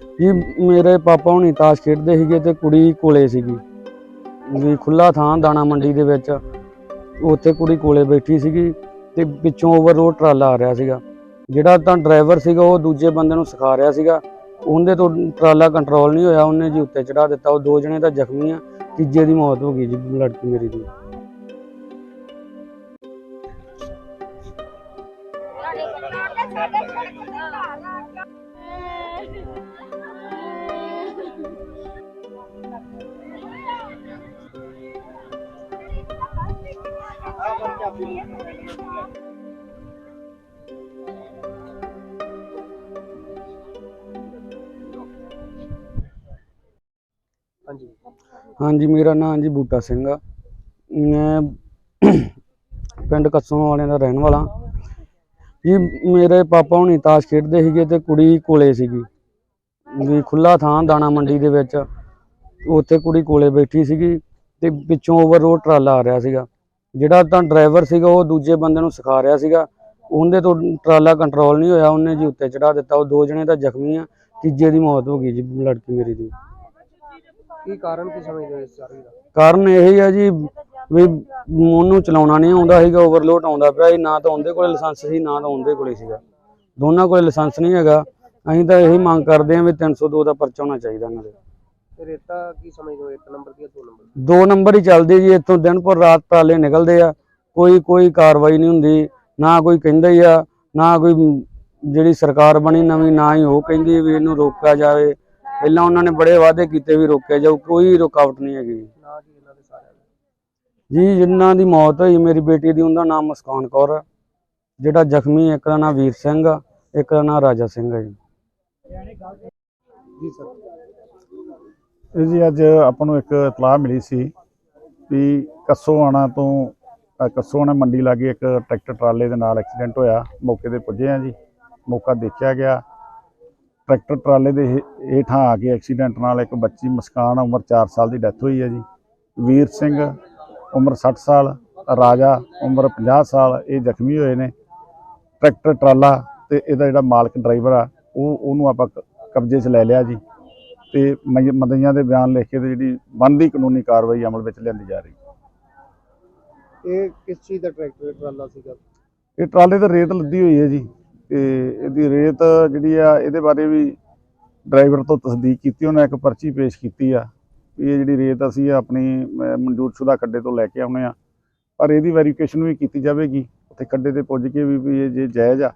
ਜੀ, ਮੇਰੇ ਪਾਪਾ ਹੁਣੀ ਤਾਸ਼ ਖੇਡਦੇ ਸੀਗੇ ਤੇ ਕੁੜੀ ਕੋਲੇ ਸੀਗੀ। ਵੀ ਖੁੱਲਾ ਥਾਂ ਦਾਣਾ ਮੰਡੀ ਦੇ ਵਿੱਚ। ਉੱਥੇ ਕੁੜੀ ਕੋਲੇ ਬੈਠੀ ਸੀਗੀ ਤੇ ਪਿੱਛੋਂ ਓਵਰਲੋਡ ਟਰਾਲਾ ਆ ਰਿਹਾ ਸੀਗਾ। ਜਿਹੜਾ ਤਾਂ ਡਰਾਈਵਰ ਸੀਗਾ, ਉਹ ਦੂਜੇ ਬੰਦੇ ਨੂੰ ਸਿਖਾ ਰਿਹਾ ਸੀਗਾ। ਉਹਦੇ ਤੋਂ ਟਰਾਲਾ ਕੰਟਰੋਲ ਨਹੀਂ ਹੋਇਆ, ਉਹਨੇ ਜੀ ਉੱਤੇ ਚੜਾ ਦਿੱਤਾ। ਉਹ ਦੋ ਜਣੇ ਤਾਂ ਜ਼ਖਮੀ ਆ, ਤੀਜੇ ਦੀ ਮੌਤ ਹੋ ਗਈ ਜੀ, ਲੜਕੀ ਮੇਰੀ ਦੀ। ਹਾਂਜੀ। ਹਾਂਜੀ, ਮੇਰਾ ਨਾਮ ਜੀ ਬੂਟਾ ਸਿੰਘ ਆ। ਮੈਂ ਪਿੰਡ ਕੱਸੋਂ ਵਾਲਿਆਂ ਦਾ ਰਹਿਣ ਵਾਲਾ। ਜੀ, ਮੇਰੇ ਪਾਪਾ ਹੁਣੀ ਤਾਸ਼ ਖੇਡਦੇ ਸੀਗੇ ਤੇ ਕੁੜੀ ਕੋਲੇ ਸੀਗੀ। ਵੀ ਖੁੱਲਾ ਥਾਂ ਦਾਣਾ ਮੰਡੀ ਦੇ ਵਿੱਚ। ਉੱਥੇ ਕੁੜੀ ਕੋਲੇ ਬੈਠੀ ਸੀਗੀ ਤੇ ਪਿੱਛੋਂ ਓਵਰਲੋਡ ਟਰਾਲਾ ਆ ਰਿਹਾ ਸੀਗਾ। ਜਿਹੜਾ ਤਾਂ ਡਰਾਈਵਰ ਸੀਗਾ ਉਹ ਦੂਜੇ ਬੰਦੇ ਨੂੰ ਸਿਖਾ ਰਿਹਾ ਸੀਗਾ। ਉਹਦੇ ਤੋਂ ਟਰਾਲਾ ਕੰਟਰੋਲ ਨਹੀਂ ਹੋਇਆ ਉਹਨੇ ਜੀ ਉੱਤੇ ਚੜਾ ਦਿੱਤਾ। ਉਹ ਦੋ ਜਣੇ ਤਾਂ ਜ਼ਖਮੀ ਆ ਤੀਜੇ ਦੀ ਮੌਤ ਹੋ ਗਈ ਜੀ ਲੜਕੀ ਮੇਰੀ ਦੀ। ਕੀ ਕਾਰਨ ਕੀ ਸਮਝਦੇ ਹੋ ਇਸ ਸਾਰੀ ਦਾ? ਕਾਰਨ ਇਹ ਹੀ ਆ ਜੀ ਵੀ ਉਹਨੂੰ ਚਲਾਉਣਾ ਨਹੀਂ ਆਉਂਦਾ ਸੀਗਾ ਓਵਰਲੋਡ ਆਉਂਦਾ ਪਿਆ ਸੀ। ਨਾ ਤਾਂ ਉਹਦੇ ਕੋਲੇ ਲਾਇਸੈਂਸ ਸੀ ਨਾ ਤਾਂ ਉਹਦੇ ਕੋਲੇ ਸੀਗਾ। ਦੋਨਾਂ ਕੋਲੇ ਲਾਇਸੈਂਸ ਨਹੀਂ ਹੈਗਾ। ਅਸੀਂ ਤਾਂ ਇਹੀ ਮੰਗ ਕਰਦੇ ਹਾਂ ਵੀ 302 ਦਾ ਪਰਚਾ ਹੋਣਾ ਚਾਹੀਦਾ ਇਹਨਾਂ ਦੇ। ਰੇਤਾ ਕੀ ਸਮਝਦੇ ਹੋ? ਇੱਕ ਨੰਬਰ ਦੀ ਦੋ ਨੰਬਰ ਦੋ? ਨੰਬਰ ਹੀ ਚੱਲਦੇ ਜੀ ਇੱਥੋਂ ਦਿਨ ਪਰ ਰਾਤ ਟਰਾਲੇ ਨਿਕਲਦੇ ਆ। ਕੋਈ ਕੋਈ ਕਾਰਵਾਈ ਨਹੀਂ ਹੁੰਦੀ ਨਾ ਕੋਈ ਕਹਿੰਦਾ ਹੀ ਆ ਨਾ ਕੋਈ ਜਿਹੜੀ ਸਰਕਾਰ ਬਣੀ ਨਵੀਂ ਨਾ ਹੀ ਉਹ ਕਹਿੰਦੀ ਵੀ ਇਹਨੂੰ ਰੋਕਿਆ ਜਾਵੇ। ਪਹਿਲਾਂ ਉਹਨਾਂ ਨੇ ਬੜੇ ਵਾਅਦੇ ਕੀਤੇ ਵੀ ਰੋਕਿਆ ਜਾਊ ਕੋਈ ਰੁਕਾਵਟ ਨਹੀਂ ਹੈਗੀ। ਨਾ ਜੀ ਇਹਨਾਂ ਦੇ ਸਾਰਿਆਂ ਜੀ ਜਿਨ੍ਹਾਂ ਦੀ ਮੌਤ ਹੋਈ ਮੇਰੀ ਬੇਟੀ ਦੀ ਉਹਦਾ ਨਾਮ ਮੁਸਕਾਨ ਕੌਰ ਆ। ਜਿਹੜਾ ਜ਼ਖਮੀ ਇੱਕ ਦਾ ਨਾਮ ਵੀਰ ਸਿੰਘ ਆ ਇੱਕ ਦਾ ਨਾਮ ਰਾਜਾ ਸਿੰਘ ਆ ਜੀ। ਜੀ ਸਰ। ਇਹ ਜੀ ਅੱਜ ਆਪਾਂ ਨੂੰ ਇੱਕ ਇਤਲਾਹ ਮਿਲੀ ਸੀ ਵੀ ਕੱਸੋਆਣਾ ਤੋਂ ਕੱਸੋਆਣਾ ਮੰਡੀ ਲਾਗੇ ਇੱਕ ਟਰੈਕਟਰ ਟਰਾਲੇ ਦੇ ਨਾਲ ਐਕਸੀਡੈਂਟ ਹੋਇਆ। ਮੌਕੇ ਤੇ ਪੁੱਜੇ ਆ ਜੀ। ਮੌਕਾ ਦੇਖਿਆ ਗਿਆ। ਟਰੈਕਟਰ ਟਰਾਲੇ ਦੇ ਹੇਠਾਂ ਆ ਕੇ ਐਕਸੀਡੈਂਟ ਨਾਲ ਇੱਕ ਬੱਚੀ ਮਸਕਾਨ, ਉਮਰ 4 ਸਾਲ ਦੀ ਡੈਥ ਹੋਈ ਹੈ ਜੀ। ਵੀਰ ਸਿੰਘ, ਉਮਰ 60 ਸਾਲ, ਰਾਜਾ, ਉਮਰ 50 ਸਾਲ, ਇਹ ਜ਼ਖਮੀ ਹੋਏ ਨੇ। ਟਰੈਕਟਰ ਟਰਾਲਾ ਤੇ ਇਹਦਾ ਜਿਹੜਾ ਮਾਲਕ ਡਰਾਈਵਰ ਆ, ਉਹ, ਉਹਨੂੰ ਆਪਾਂ ਕਬਜ਼ੇ 'ਚ ਲੈ ਲਿਆ ਜੀ। ਤੇ ਮਦਈਆਂ ਦੇ ਬਿਆਨ ਲਿਖ ਕੇ ਤੇ ਜਿਹੜੀ ਬਣਦੀ ਕਾਨੂੰਨੀ ਕਾਰਵਾਈ ਅਮਲ ਵਿੱਚ ਲਿਆਂਦੀ ਜਾ ਰਹੀ। ਇਹ ਕਿਸ ਚੀਜ਼ ਦਾ ਟਰੈਕਟਰ ਟਰਾਲਾ ਸੀਗਾ? ਇਹ ਟਰਾਲੇ ਤੇ ਰੇਤ ਲੱਦੀ ਹੋਈ ਹੈ ਜੀ ਤੇ ਇਹਦੀ ਰੇਤ ਜਿਹੜੀ ਆ ਇਹਦੇ ਬਾਰੇ ਵੀ ਡਰਾਈਵਰ ਤੋਂ ਤਸਦੀਕ ਕੀਤੀ ਉਹਨੇ ਇੱਕ ਪਰਚੀ ਪੇਸ਼ ਕੀਤੀ ਆ। ਵੀ ਇਹ ਜਿਹੜੀ ਰੇਤ ਅਸੀਂ ਆਪਣੀ ਅਹ, ਮਨਜ਼ੂਰਸ਼ੁਦਾ ਖੱਡੇ ਤੋਂ ਲੈ ਕੇ ਆਉਨੇ ਆ। ਪਰ ਇਹਦੀ ਵੈਰੀਫਿਕੇਸ਼ਨ ਵੀ ਕੀਤੀ ਜਾਵੇਗੀ। ਉੱਥੇ ਖੱਡੇ ਤੇ ਪੁੱਜ ਕੇ ਵੀ ਵੀ ਇਹ ਜੇ ਜਾਇਜ਼ ਆ।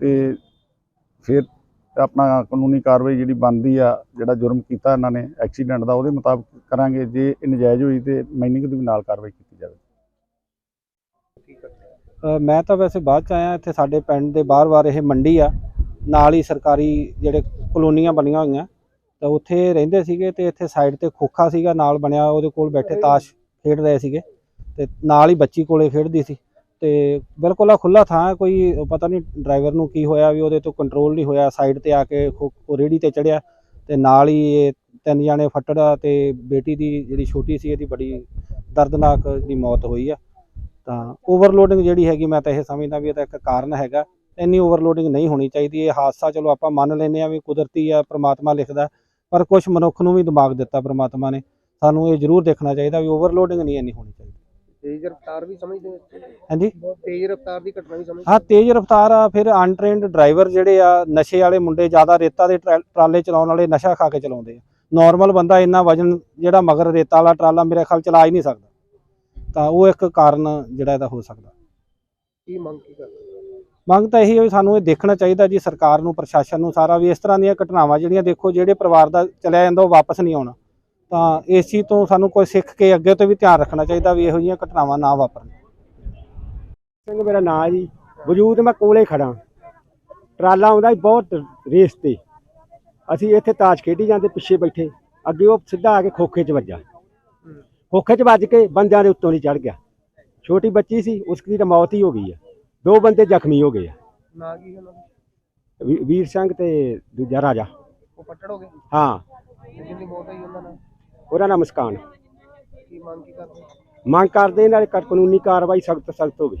ਤੇ ਫਿਰ ਆਪਣਾ ਕਾਨੂੰਨੀ ਕਾਰਵਾਈ ਜਿਹੜੀ ਬਣਦੀ ਆ, ਜਿਹੜਾ ਜੁਰਮ ਕੀਤਾ ਇਹਨਾਂ ਨੇ, ਐਕਸੀਡੈਂਟ ਦਾ ਉਹਦੇ ਮੁਤਾਬਕ ਕਰਾਂਗੇ, ਜੇ ਇਹ ਨਜਾਇਜ਼ ਹੋਈ ਤੇ ਮਾਈਨਿੰਗ ਦੀ ਵੀ ਨਾਲ ਕਾਰਵਾਈ ਕੀਤੀ ਜਾਵੇ। ਮੈਂ ਤਾਂ ਵੈਸੇ ਬਾਅਦ ਚ ਆਇਆ, ਇੱਥੇ ਸਾਡੇ ਪਿੰਡ ਦੇ ਬਾਹਰ-ਬਾਹਰ ਇਹ ਮੰਡੀ ਆ, ਨਾਲ ਹੀ ਸਰਕਾਰੀ ਜਿਹੜੇ ਕਲੋਨੀਆਂ ਬਣੀਆਂ ਹੋਈਆਂ, ਤਾਂ ਉੱਥੇ ਰਹਿੰਦੇ ਸੀਗੇ ਤੇ ਇੱਥੇ ਸਾਈਡ ਤੇ ਖੋਖਾ ਸੀਗਾ, ਨਾਲ ਬਣਿਆ ਉਹਦੇ ਕੋਲ ਬੈਠੇ ਤਾਸ਼ ਖੇਡ ਰਹੇ ਸੀਗੇ, ਤੇ ਨਾਲ ਹੀ ਬੱਚੀ ਕੋਲੇ ਖੇਡਦੀ ਸੀ। ਤੇ ਬਿਲਕੁਲ ਆ ਖੁੱਲਾ ਥਾਂ ਹੈ, ਕੋਈ ਪਤਾ ਨਹੀਂ ਡਰਾਈਵਰ ਨੂੰ ਕੀ ਹੋਇਆ ਵੀ ਉਹਦੇ ਤੋਂ ਕੰਟਰੋਲ ਨਹੀਂ ਹੋਇਆ ਸਾਈਡ ਤੇ ਆ ਕੇ ਖੋ- ਉਹ ਰੇੜੀ ਤੇ ਚੜਿਆ ਤੇ ਨਾਲ ਹੀ ਇਹ ਤਿੰਨ ਜਾਣੇ ਫੱਟੜਾ ਤੇ ਬੇਟੀ ਦੀ ਜਿਹੜੀ ਛੋਟੀ ਸੀ ਇਹਦੀ ਬੜੀ ਦਰਦਨਾਕ ਦੀ ਮੌਤ ਹੋਈ ਆ। ਤਾਂ ਓਵਰਲੋਡਿੰਗ ਜਿਹੜੀ ਹੈਗੀ ਮੈਂ ਤਾਂ ਇਹ ਸਮਝਦਾ ਵੀ ਇਹਦਾ ਇੱਕ ਕਾਰਨ ਹੈਗਾ ਇੰਨੀ ਓਵਰਲੋਡਿੰਗ ਨਹੀਂ ਹੋਣੀ ਚਾਹੀਦੀ ਇਹ ਹਾਦਸਾ ਚਲੋ ਆਪਾਂ ਮੰਨ ਲੈਂਦੇ ਆ ਵੀ ਕੁਦਰਤੀ ਆ ਪ੍ਰਮਾਤਮਾ ਲਿਖਦਾ ਪਰ ਕੁਝ ਮਨੁੱਖ ਨੂੰ ਵੀ ਦਿਮਾਗ ਦਿੱਤਾ ਪ੍ਰਮਾਤਮਾ ਨੇ ਸਾਨੂੰ ਇਹ ਜ਼ਰੂਰ ਦੇਖਣਾ ਚਾਹੀਦਾ ਵੀ ਓਵਰਲੋਡਿੰਗ ਨਹੀਂ ਇੰਨੀ ਹੋਣੀ ਚਾਹੀਦੀ। ਤੇਜ਼ ਰਫ਼ਤਾਰ ਵੀ ਸਮਝਦੇ ਹੋ? ਹਾਂਜੀ? ਬਹੁਤ ਤੇਜ਼ ਰਫ਼ਤਾਰ ਦੀ ਘਟਨਾ ਵੀ ਸਮਝਦੇ ਹਾਂ? ਤੇਜ਼ ਰਫ਼ਤਾਰ ਆ ਫਿਰ ਅਨਟ੍ਰੇਨਡ ਡਰਾਈਵਰ ਜਿਹੜੇ ਆ ਨਸ਼ੇ ਵਾਲੇ ਮੁੰਡੇ ਜ਼ਿਆਦਾ ਰੇਤਾ ਦੇ ਟਰਾ- ਟਰਾਲੇ ਚਲਾਉਣ ਵਾਲੇ ਨਸ਼ਾ ਖਾ ਕੇ ਚਲਾਉਂਦੇ ਆ। ਨਾਰਮਲ ਬੰਦਾ ਇੰਨਾ ਵਜਨ ਜਿਹੜਾ ਮਗਰ ਰੇਤਾ ਵਾਲਾ ਟਰਾਲਾ ਮੇਰੇ ਖਿਆਲ ਚਲਾ ਹੀ ਨਹੀਂ ਸਕਦਾ। ਤਾਂ ਉਹ ਇੱਕ ਕਾਰਨ ਜਿਹੜਾ ਇਹਦਾ ਹੋ ਸਕਦਾ। ਕੀ ਮੰਗ ਕੀ ਕਰਦੇ ਮੰਗ ਤਾਂ ਇਹੀ ਹੈ ਵੀ ਸਾਨੂੰ ਇਹ ਦੇਖਣਾ ਚਾਹੀਦਾ ਜੀ ਸਰਕਾਰ ਨੂੰ ਪ੍ਰਸ਼ਾਸਨ ਨੂੰ ਸਾਰਾ ਵੀ ਇਸ ਤਰ੍ਹਾਂ ਦੀਆਂ ਘਟਨਾਵਾਂ ਜਿਹੜੀਆਂ ਦੇਖੋ ਜਿਹੜੇ ਪਰਿਵਾਰ ਦਾ ਚਲਿਆ ਜਾਂਦਾ ਉਹ ਵਾਪਸ ਨਹੀਂ ਆਉਣਾ। ਤਾਂ ਇਸ ਚੀਜ਼ ਤੋਂ ਸਾਨੂੰ ਕੋਈ ਸਿੱਖ ਕੇ ਅੱਗੇ ਤੋਂ ਵੀ ਧਿਆਨ ਰੱਖਣਾ ਚਾਹੀਦਾ ਵੀ ਇਹੋ ਜਿਹੀਆਂ ਘਟਨਾਵਾਂ ਨਾ ਵਾਪਰਨ। ਸਿੰਘ ਮੇਰਾ ਨਾਂ ਜੀ। ਵਜੂਦ ਮੈਂ ਕੋਲੇ ਖੜਾ ਟਰਾਲਾ ਆਉਂਦਾ ਸੀ ਬਹੁਤ ਰੇਸ ਤੇ। ਅਸੀਂ ਇੱਥੇ ਤਾਸ਼ ਖੇਡੀ ਜਾਂਦੇ ਪਿੱਛੇ ਬੈਠੇ। ਅੱਗੇ ਉਹ ਸਿੱਧਾ ਆ ਕੇ ਖੋਖੇ 'ਚ ਵੱਜਾ। ਖੋਖੇ 'ਚ ਵੱਜ ਕੇ ਬੰਦਿਆਂ ਦੇ ਉੱਤੋਂ ਨਹੀਂ ਚੜ ਗਿਆ। ਛੋਟੀ ਬੱਚੀ ਸੀ ਉਸ ਦੀ ਤਾਂ ਮੌਤ ਹੀ ਹੋ ਗਈ ਆ। ਦੋ ਬੰਦੇ ਜ਼ਖਮੀ ਹੋ ਗਏ ਆ। ਨਾ ਕੀ ਉਹਨਾਂ ਦਾ? ਵੀ- ਵੀਰ ਸਿੰਘ ਤੇ ਦੂਜਾ ਰਾਜਾ। ਉਹ ਪੱਟੜ ਹੋ ਗਏ? ਹਾਂ। ਤੇ ਜਿਹਦੀ ਮੌਤ ਹੋਈ ਉਹਨਾਂ ਨਾਲ? ਉਹਦਾ ਨਾਮ ਮੁਸਕਾਨ। ਕੀ ਮੰਗ ਕੀ ਕਰਦੇ? ਮੰਗ ਕਰਦੇ ਇਹਨਾਂ ਦੇ ਕਾਨੂੰਨੀ ਕਾਰਵਾਈ ਸਖਤ ਸਖਤ ਹੋਵੇ।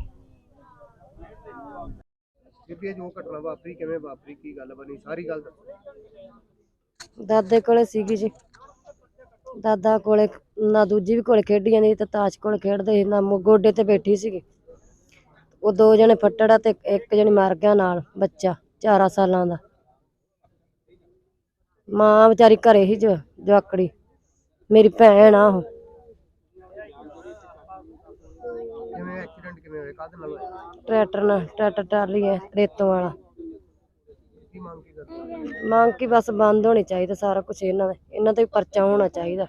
ਬੀਬੀ ਇਹ ਜੋ ਘਟਨਾ ਵਾਪਰੀ ਕਿਵੇਂ ਵਾਪਰੀ? ਕੀ ਗੱਲ ਬਣੀ? ਸਾਰੀ ਗੱਲ ਦੱਸੋ। ਦਾਦੇ ਕੋਲੇ ਸੀਗੀ ਜੀ। ਦਾਦਾ ਕੋਲੇ ਨਾ ਦੂਜੀ ਵੀ ਕੋਲੇ ਖੇਡੀ ਜਾਂਦੀ ਸੀ ਤੇ ਤਾਸ਼ ਕੋਲੇ ਖੇਡਦੇ ਸੀ ਨਾ ਗੋਡੇ ਤੇ ਬੈਠੀ ਸੀਗੀ। ਉਹ ਦੋ ਜਣੇ ਫੱਟੜਾ ਤੇ ਇੱਕ ਜਣੀ ਮਰ ਗਿਆ ਨਾਲ ਬੱਚਾ 4 ਸਾਲਾਂ ਦਾ। ਮਾਂ ਵਿਚਾਰੀ ਘਰੇ ਹੀ ਜੋ ਜਵਾਕੜੀ। ਮੇਰੀ ਭੈਣ ਆ ਉਹ। ਕਿਵੇਂ ਐਕਸੀਡੈਂਟ ਕਿਵੇਂ ਹੋਇਆ? ਕਾਹਦੇ ਨਾਲ ਹੋਇਆ? ਟਰੈਕਟਰ ਨਾਲ ਟਰੈਕਟਰ ਟਰਾਲੀ ਹੈ ਰੇਤੋਂ ਵਾਲਾ। ਕੀ ਮੰਗ ਕੀ ਕਰਦੇ? ਮੰਗ ਕੀ ਬਸ ਬੰਦ ਹੋਣੀ ਚਾਹੀਦਾ ਸਾਰਾ ਕੁਝ ਇਹਨਾਂ ਦਾ ਇਹਨਾਂ ਤੇ ਪਰਚਾ ਹੋਣਾ ਚਾਹੀਦਾ।